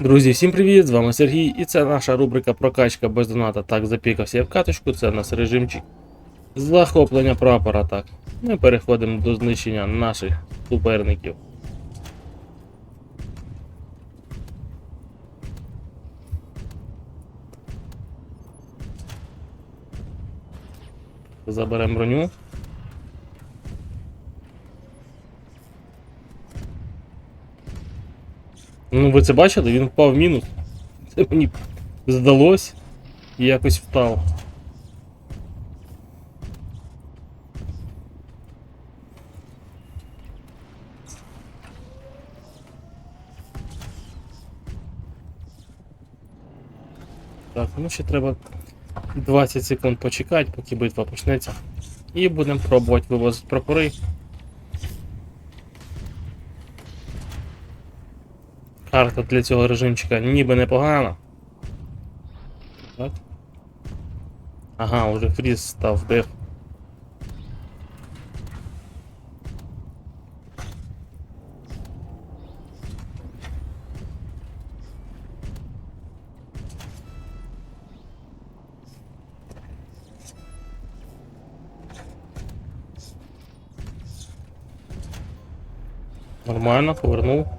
Друзі, всім привіт! З вами Сергій, і це наша рубрика Прокачка без доната. Так, запікався я в каточку, це у нас режимчик захоплення прапора. Так. Ми переходимо до знищення наших суперників. Заберемо броню. Ну, ви це бачили? Він впав в мінус. Це мені здалось і якось впав. Так, ну ще треба 20 секунд почекати, поки битва почнеться. І будемо пробувати вивозити прапори. Карта для цього режимчика ніби непогана. Так. Ага, уже фріз став деф. Нормально, повернув.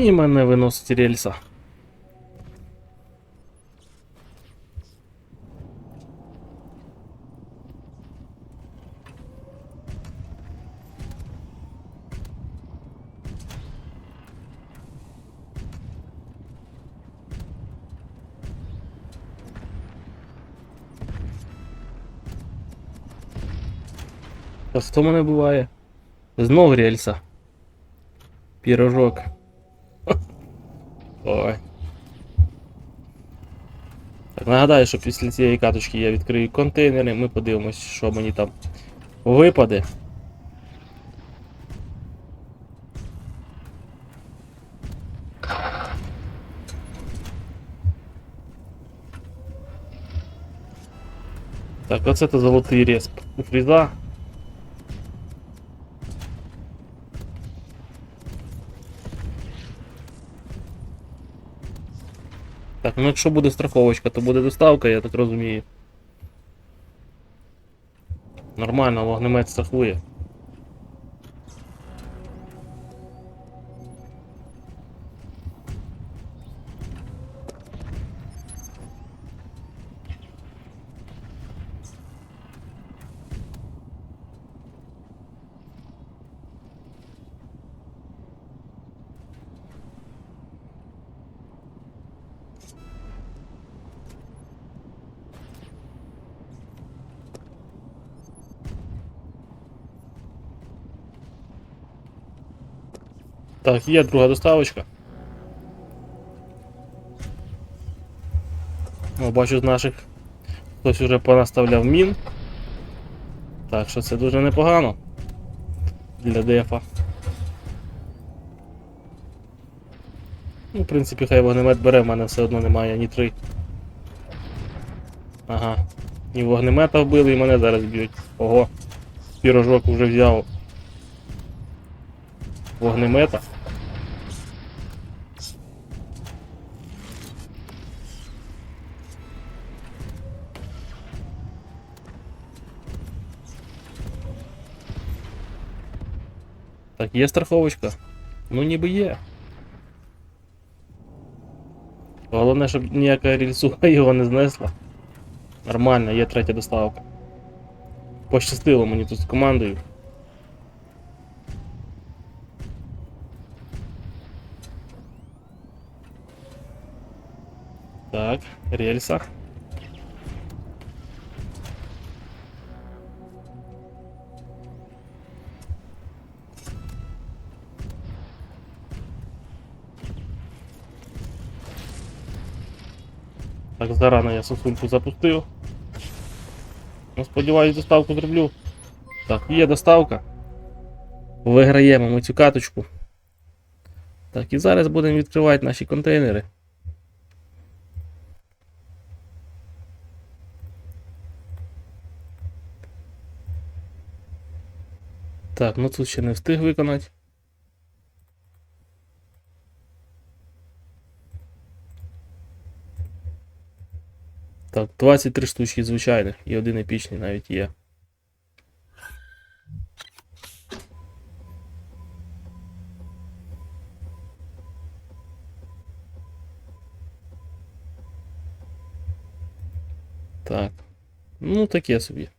І мене виносить рельса. Та що мене буває? Знов рельса. Пірожок. Ой. Так, нагадаю, що після цієї каточки я відкрию контейнери, ми подивимось, що мені там випаде. Так, оце то золотий у фріза. Так, ну якщо буде страховочка, то буде доставка, я так розумію. Нормально, вогнемет страхує. Так, є друга доставочка. О, бачу з наших хтось уже понаставляв мін. Так що це дуже непогано для дефа. Ну, в принципі, хай вогнемет бере, в мене все одно немає ні три. Ага. І вогнемета вбили, і мене зараз б'ють. Ого. Пірожок вже взяв вогнемета. Так, є страховочка? Ну ніби є. Головне, щоб ніяка рільсуха його не знесла. Нормально, є третя доставка. Пощастило мені тут з командою. Так, рельса. Так, зарано я сосульку запустив. Ну, сподіваюсь, доставку зроблю. Так, є доставка. Виграємо ми цю каточку. Так, і зараз будемо відкривати наші контейнери. Так, ну тут ще не встиг виконати. Так, 23 штучки звичайних і один епічний навіть є. Так. Ну, таке собі.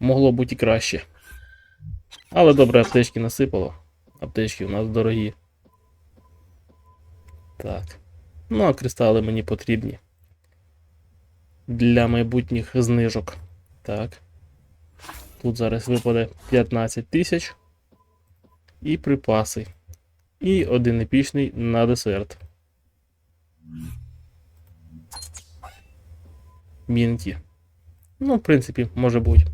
Могло бути і краще. Але добре, аптечки насипало. Аптечки у нас дорогі. Так. Ну, а кристали мені потрібні. Для майбутніх знижок. Так. Тут зараз випаде 15 тисяч. І припаси. І один епічний на десерт. Мінті. Ну, в принципі, може бути.